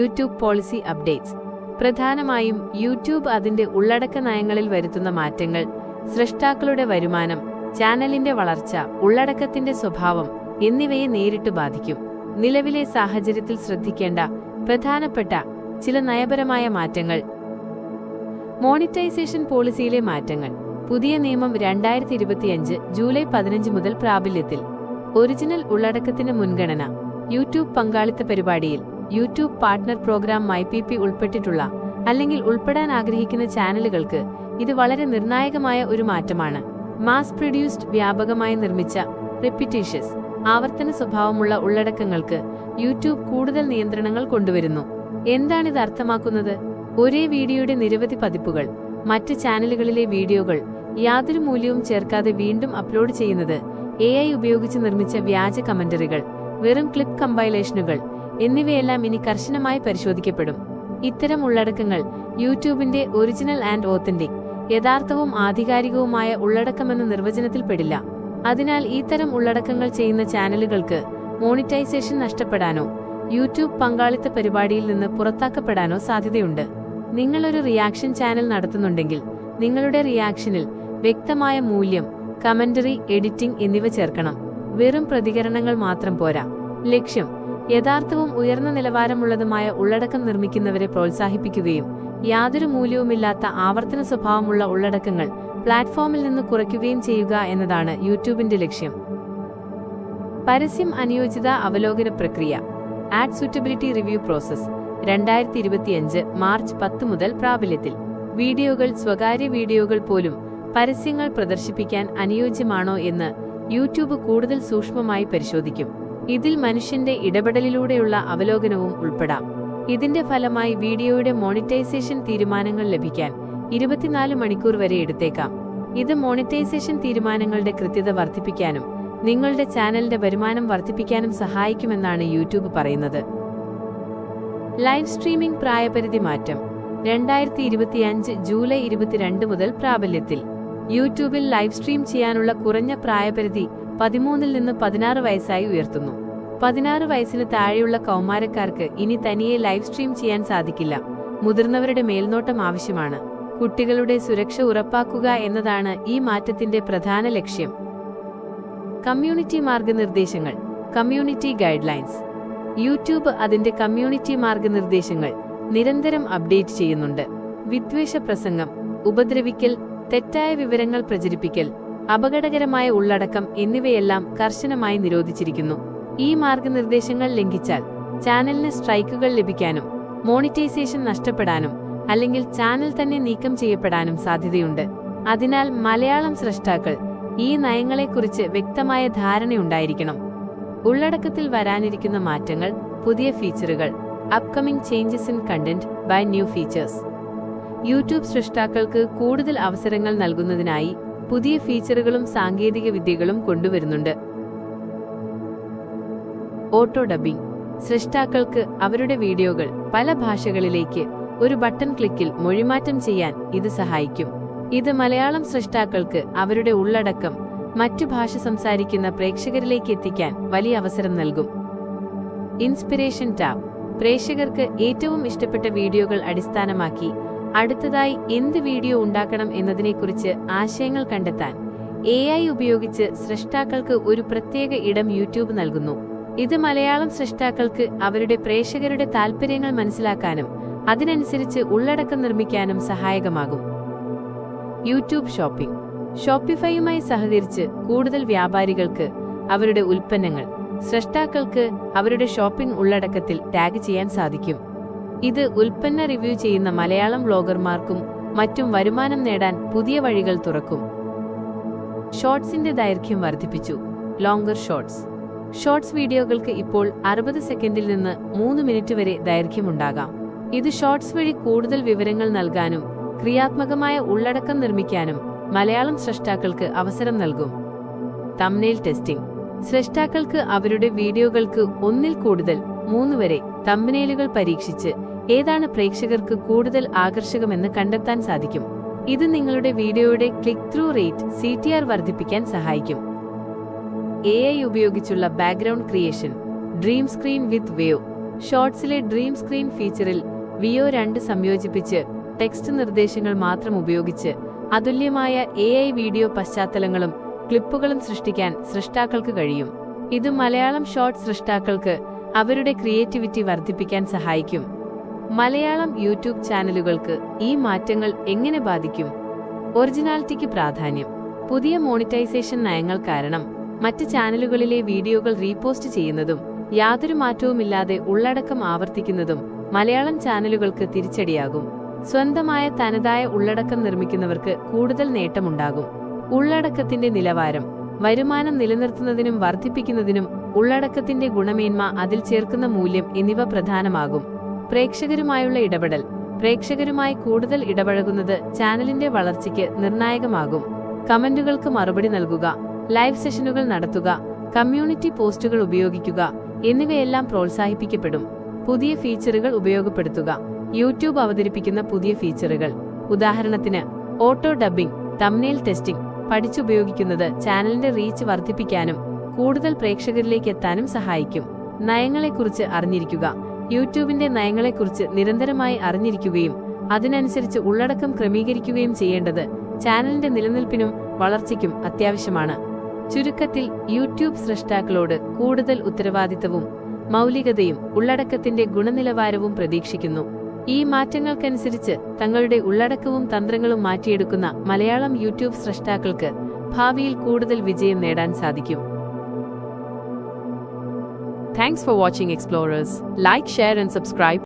YouTube policy updates. പ്രധാനമായും YouTube അതിന്റെ ഉള്ളടക്ക നയങ്ങളിൽ വരുത്തുന്ന മാറ്റങ്ങൾ സൃഷ്ടാക്കളുടെ വരുമാനം ചാനലിന്റെ വളർച്ച ഉള്ളടക്കത്തിന്റെ സ്വഭാവം എന്നിവയെ നേരിട്ട് ബാധിക്കും. നിലവിലെ സാഹചര്യത്തിൽ ശ്രദ്ധിക്കേണ്ട പ്രധാനപ്പെട്ട ചില നയപരമായ മാറ്റങ്ങൾ. മോണിറ്റൈസേഷൻ പോളിസിയിലെ മാറ്റങ്ങൾ. പുതിയ നിയമം രണ്ടായിരത്തി ഇരുപത്തിയഞ്ച് ജൂലൈ പതിനഞ്ച് മുതൽ പ്രാബല്യത്തിൽ. ഒറിജിനൽ ഉള്ളടക്കത്തിന് മുൻഗണന. യൂട്യൂബ് പങ്കാളിത്ത പരിപാടിയിൽ YouTube partner programme Y P P ഉൾപ്പെട്ടിട്ടുള്ള അല്ലെങ്കിൽ ഉൾപ്പെടാൻ ആഗ്രഹിക്കുന്ന ചാനലുകൾക്ക് ഇത് വളരെ നിർണായകമായ ഒരു മാറ്റമാണ്. മാസ് പ്രൊഡ്യൂസ്ഡ് വ്യാപകമായി നിർമ്മിച്ച റെപ്പിറ്റീഷ്യസ് ആവർത്തന സ്വഭാവമുള്ള ഉള്ളടക്കങ്ങൾക്ക് യൂട്യൂബ് കൂടുതൽ നിയന്ത്രണങ്ങൾ കൊണ്ടുവരുന്നു. എന്താണിത് അർത്ഥമാക്കുന്നത്? ഒരേ വീഡിയോയുടെ നിരവധി പതിപ്പുകൾ മറ്റ് ചാനലുകളിലെ വീഡിയോകൾ യാതൊരു മൂല്യവും ചേർക്കാതെ വീണ്ടും അപ്ലോഡ് ചെയ്യുന്നത് എ ഉപയോഗിച്ച് നിർമ്മിച്ച വ്യാജ കമന്ററികൾ വെറും ക്ലിപ്പ് കമ്പൈലേഷനുകൾ എന്നിവയെല്ലാം ഇനി കർശനമായി പരിശോധിക്കപ്പെടും. ഇത്തരം ഉള്ളടക്കങ്ങൾ യൂട്യൂബിന്റെ ഒറിജിനൽ ആൻഡ് ഓത്തന്റിക് യഥാർത്ഥവും ആധികാരികവുമായ ഉള്ളടക്കമെന്ന നിർവചനത്തിൽ പെടില്ല. അതിനാൽ ഇത്തരം ഉള്ളടക്കങ്ങൾ ചെയ്യുന്ന ചാനലുകൾക്ക് മോണിറ്റൈസേഷൻ നഷ്ടപ്പെടാനോ യൂട്യൂബ് പങ്കാളിത്ത പരിപാടിയിൽ നിന്ന് പുറത്താക്കപ്പെടാനോ സാധ്യതയുണ്ട്. നിങ്ങളൊരു റിയാക്ഷൻ ചാനൽ നടത്തുന്നുണ്ടെങ്കിൽ നിങ്ങളുടെ റിയാക്ഷനിൽ വ്യക്തമായ മൂല്യം കമന്ററി എഡിറ്റിംഗ് എന്നിവ ചേർക്കണം. വെറും പ്രതികരണങ്ങൾ മാത്രം പോരാ. ലക്ഷ്യം യഥാർത്ഥവും ഉയർന്ന നിലവാരമുള്ളതുമായ ഉള്ളടക്കം നിർമ്മിക്കുന്നവരെ പ്രോത്സാഹിപ്പിക്കുകയും യാതൊരു മൂല്യവുമില്ലാത്ത ആവർത്തന സ്വഭാവമുള്ള ഉള്ളടക്കങ്ങൾ പ്ലാറ്റ്ഫോമിൽ നിന്ന് കുറയ്ക്കുകയും ചെയ്യുക എന്നതാണ് യൂട്യൂബിന്റെ ലക്ഷ്യം. പരസ്യം അനുയോജിത അവലോകന പ്രക്രിയ. ആഡ് സൂറ്റബിലിറ്റി റിവ്യൂ പ്രോസസ് രണ്ടായിരത്തി ഇരുപത്തിയഞ്ച് മാർച്ച് പത്ത് മുതൽ പ്രാബല്യത്തിൽ. വീഡിയോകൾ സ്വകാര്യ വീഡിയോകൾ പോലും പരസ്യങ്ങൾ പ്രദർശിപ്പിക്കാൻ അനുയോജ്യമാണോ എന്ന് യൂട്യൂബ് കൂടുതൽ സൂക്ഷ്മമായി പരിശോധിക്കും. ഇതിൽ മനുഷ്യന്റെ ഇടപെടലിലൂടെയുള്ള അവലോകനവും ഉൾപ്പെടാം. ഇതിന്റെ ഫലമായി വീഡിയോയുടെ മോണിറ്റൈസേഷൻ തീരുമാനങ്ങൾ ലഭിക്കാൻ ഇരുപത്തിനാല് മണിക്കൂർ വരെ എടുത്തേക്കാം. ഇത് മോണിറ്റൈസേഷൻ തീരുമാനങ്ങളുടെ കൃത്യത വർദ്ധിപ്പിക്കാനും നിങ്ങളുടെ ചാനലിന്റെ വരുമാനം വർദ്ധിപ്പിക്കാനും സഹായിക്കുമെന്നാണ് യൂട്യൂബ് പറയുന്നത്. ലൈവ് സ്ട്രീമിംഗ് പ്രായപരിധി മാറ്റം രണ്ടായിരത്തി ഇരുപത്തിയഞ്ച് ജൂലൈ ഇരുപത്തിരണ്ട് മുതൽ പ്രാബല്യത്തിൽ. യൂട്യൂബിൽ ലൈവ് സ്ട്രീം ചെയ്യാനുള്ള കുറഞ്ഞ പ്രായപരിധി പതിമൂന്നിൽ നിന്ന് പതിനാറ് വയസ്സായി ഉയർത്തുന്നു. പതിനാറ് വയസ്സിന് താഴെയുള്ള കൗമാരക്കാർക്ക് ഇനി തനിയെ ലൈവ് സ്ട്രീം ചെയ്യാൻ സാധിക്കില്ല. മുതിർന്നവരുടെ മേൽനോട്ടം ആവശ്യമാണ്. കുട്ടികളുടെ സുരക്ഷ ഉറപ്പാക്കുക എന്നതാണ് ഈ മാറ്റത്തിന്റെ പ്രധാന ലക്ഷ്യം. കമ്മ്യൂണിറ്റി മാർഗനിർദ്ദേശങ്ങൾ കമ്മ്യൂണിറ്റി ഗൈഡ് ലൈൻസ് യൂട്യൂബ് അതിന്റെ കമ്മ്യൂണിറ്റി മാർഗനിർദ്ദേശങ്ങൾ നിരന്തരം അപ്ഡേറ്റ് ചെയ്യുന്നുണ്ട്. വിദ്വേഷ പ്രസംഗം ഉപദ്രവിക്കൽ തെറ്റായ വിവരങ്ങൾ പ്രചരിപ്പിക്കൽ അപകടകരമായ ഉള്ളടക്കം എന്നിവയെല്ലാം കർശനമായി നിരോധിച്ചിരിക്കുന്നു. ഈ മാർഗനിർദ്ദേശങ്ങൾ ലംഘിച്ചാൽ ചാനലിന് സ്ട്രൈക്കുകൾ ലഭിക്കാനും മോണിറ്റൈസേഷൻ നഷ്ടപ്പെടാനും അല്ലെങ്കിൽ ചാനൽ തന്നെ നീക്കം ചെയ്യപ്പെടാനും സാധ്യതയുണ്ട്. അതിനാൽ മലയാളം സ്രഷ്ടാക്കൾ ഈ നയങ്ങളെക്കുറിച്ച് വ്യക്തമായ ധാരണയുണ്ടായിരിക്കണം. ഉള്ളടക്കത്തിൽ വരാനിരിക്കുന്ന മാറ്റങ്ങൾ പുതിയ ഫീച്ചറുകൾ upcoming changes in content by new features. YouTube സൃഷ്ടാക്കൾക്ക് കൂടുതൽ അവസരങ്ങൾ നൽകുന്നതിനായി പുതിയ ഫീച്ചറുകളും സാങ്കേതിക വിദ്യകളും കൊണ്ടുവരുന്നുണ്ട്. ഓട്ടോ ഡബിംഗ് സൃഷ്ടാക്കൾക്ക് അവരുടെ വീഡിയോകൾ പല ഭാഷകളിലേക്ക് ഒരു ബട്ടൺ ക്ലിക്കിൽ മൊഴിമാറ്റം ചെയ്യാൻ ഇത് സഹായിക്കും. ഇത് മലയാളം സൃഷ്ടാക്കൾക്ക് അവരുടെ ഉള്ളടക്കം മറ്റു ഭാഷ സംസാരിക്കുന്ന പ്രേക്ഷകരിലേക്ക് എത്തിക്കാൻ വലിയ അവസരം നൽകും. Inspiration tab. പ്രേക്ഷകർക്ക് ഏറ്റവും ഇഷ്ടപ്പെട്ട വീഡിയോകൾ അടിസ്ഥാനമാക്കി അടുത്തതായി എന്ത് വീഡിയോ ഉണ്ടാക്കണം എന്നതിനെക്കുറിച്ച് ആശയങ്ങൾ കണ്ടെത്താൻ എ ഐ ഉപയോഗിച്ച് സൃഷ്ടാക്കൾക്ക് ഒരു പ്രത്യേക ഇടം യൂട്യൂബ് നൽകുന്നു. ഇത് മലയാളം സൃഷ്ടാക്കൾക്ക് അവരുടെ പ്രേക്ഷകരുടെ താൽപ്പര്യങ്ങൾ മനസ്സിലാക്കാനും അതിനനുസരിച്ച് ഉള്ളടക്കം നിർമ്മിക്കാനും സഹായകമാകും. YouTube shopping. ഷോപ്പിഫൈയുമായി സഹകരിച്ച് കൂടുതൽ വ്യാപാരികൾക്ക് അവരുടെ ഉൽപ്പന്നങ്ങൾ സൃഷ്ടാക്കൾക്ക് അവരുടെ ഷോപ്പിംഗ് ഉള്ളടക്കത്തിൽ ടാഗ് ചെയ്യാൻ സാധിക്കും. ഇത് ഉൽപ്പന്ന റിവ്യൂ ചെയ്യുന്ന മലയാളം വ്ലോഗർമാർക്കും മറ്റും വരുമാനം നേടാൻ പുതിയ വഴികൾ തുറക്കും. ഷോർട്സിന്റെ ദൈർഘ്യം വർദ്ധിപ്പിച്ചു. Longer shorts. ഷോർട്സ് വീഡിയോകൾക്ക് ഇപ്പോൾ അറുപത് സെക്കൻഡിൽ നിന്ന് മൂന്ന് മിനിറ്റ് വരെ ദൈർഘ്യമുണ്ടാകാം. ഇത് ഷോർട്സ് വഴി കൂടുതൽ വിവരങ്ങൾ നൽകാനും ക്രിയാത്മകമായ ഉള്ളടക്കം നിർമ്മിക്കാനും മലയാളം സൃഷ്ടാക്കൾക്ക് അവസരം നൽകും. തമ്നെയിൽ ടെസ്റ്റിംഗ്. സൃഷ്ടാക്കൾക്ക് അവരുടെ വീഡിയോകൾക്ക് ഒന്നിൽ കൂടുതൽ മൂന്ന് വരെ തമ്പനേലുകൾ പരീക്ഷിച്ച് ഏതാണ് പ്രേക്ഷകർക്ക് കൂടുതൽ ആകർഷകമെന്ന് കണ്ടെത്താൻ സാധിക്കും. ഇത് നിങ്ങളുടെ വീഡിയോയുടെ click through rate C T R വർദ്ധിപ്പിക്കാൻ സഹായിക്കും. എ ഐ ഉപയോഗിച്ചുള്ള background creation dream screen with wave ഷോർട്സിലെ dream screen ഫീച്ചറിൽ വിയോ രണ്ട് സംയോജിപ്പിച്ച് ടെക്സ്റ്റ് നിർദ്ദേശങ്ങൾ മാത്രം ഉപയോഗിച്ച് അതുല്യമായ എ ഐ വീഡിയോ പശ്ചാത്തലങ്ങളും ക്ലിപ്പുകളും സൃഷ്ടിക്കാൻ സൃഷ്ടാക്കൾക്ക് കഴിയും. ഇത് മലയാളം ഷോർട്ട് സൃഷ്ടാക്കൾക്ക് അവരുടെ ക്രിയേറ്റിവിറ്റി വർദ്ധിപ്പിക്കാൻ സഹായിക്കും. മലയാളം യൂട്യൂബ് ചാനലുകൾക്ക് ഈ മാറ്റങ്ങൾ എങ്ങനെ ബാധിക്കും? ഒറിജിനാലിറ്റിക്ക് പ്രാധാന്യം. പുതിയ മോണിറ്റൈസേഷൻ നയങ്ങൾ കാരണം മറ്റ് ചാനലുകളിലെ വീഡിയോകൾ റീപോസ്റ്റ് ചെയ്യുന്നതും യാതൊരു മാറ്റവുമില്ലാതെ ഉള്ളടക്കം ആവർത്തിക്കുന്നതും മലയാളം ചാനലുകൾക്ക് തിരിച്ചടിയാകും. സ്വന്തമായ തനതായ ഉള്ളടക്കം നിർമ്മിക്കുന്നവർക്ക് കൂടുതൽ നേട്ടമുണ്ടാകും. ഉള്ളടക്കത്തിന്റെ നിലവാരം വരുമാനം നിലനിർത്തുന്നതിനും വർദ്ധിപ്പിക്കുന്നതിനും ഉള്ളടക്കത്തിന്റെ ഗുണമേന്മ അതിൽ ചേർക്കുന്ന മൂല്യം എന്നിവ പ്രധാനമാകും. പ്രേക്ഷകരുമായുള്ള ഇടപെടൽ. പ്രേക്ഷകരുമായി കൂടുതൽ ഇടപഴകുന്നത് ചാനലിന്റെ വളർച്ചയ്ക്ക് നിർണായകമാകും. കമന്റുകൾക്ക് മറുപടി നൽകുക. ലൈവ് സെഷനുകൾ നടത്തുക. കമ്മ്യൂണിറ്റി പോസ്റ്റുകൾ ഉപയോഗിക്കുക. എന്നിവയെല്ലാം പ്രോത്സാഹിപ്പിക്കപ്പെടും. പുതിയ ഫീച്ചറുകൾ ഉപയോഗപ്പെടുത്തുക. യൂട്യൂബ് അവതരിപ്പിക്കുന്ന പുതിയ ഫീച്ചറുകൾ. ഉദാഹരണത്തിന് ഓട്ടോ ഡബ്ബിംഗ് തമ്നെയിൽ ടെസ്റ്റിംഗ് പഠിച്ചുപയോഗിക്കുന്നത് ചാനലിന്റെ റീച്ച് വർദ്ധിപ്പിക്കാനും കൂടുതൽ പ്രേക്ഷകരിലേക്ക് എത്താനും സഹായിക്കും. നയങ്ങളെക്കുറിച്ച് അറിഞ്ഞിരിക്കുക. യൂട്യൂബിന്റെ നയങ്ങളെക്കുറിച്ച് നിരന്തരമായി അറിഞ്ഞിരിക്കുകയും അതിനനുസരിച്ച് ഉള്ളടക്കം ക്രമീകരിക്കുകയും ചെയ്യേണ്ടത് ചാനലിന്റെ നിലനിൽപ്പിനും വളർച്ചയ്ക്കും അത്യാവശ്യമാണ്. ചുരുക്കത്തിൽ യൂട്യൂബ് സൃഷ്ടാക്കളോട് കൂടുതൽ ഉത്തരവാദിത്തവും മൗലികതയും ഉള്ളടക്കത്തിന്റെ ഗുണനിലവാരവും പ്രതീക്ഷിക്കുന്നു. ഈ മാറ്റങ്ങൾക്കനുസരിച്ച് തങ്ങളുടെ ഉള്ളടക്കവും തന്ത്രങ്ങളും മാറ്റിയെടുക്കുന്ന മലയാളം യൂട്യൂബ് സൃഷ്ടാക്കൾക്ക് ഭാവിയിൽ കൂടുതൽ വിജയം നേടാൻ സാധിക്കും. Thanks for watching Explorers. Like, share and subscribe.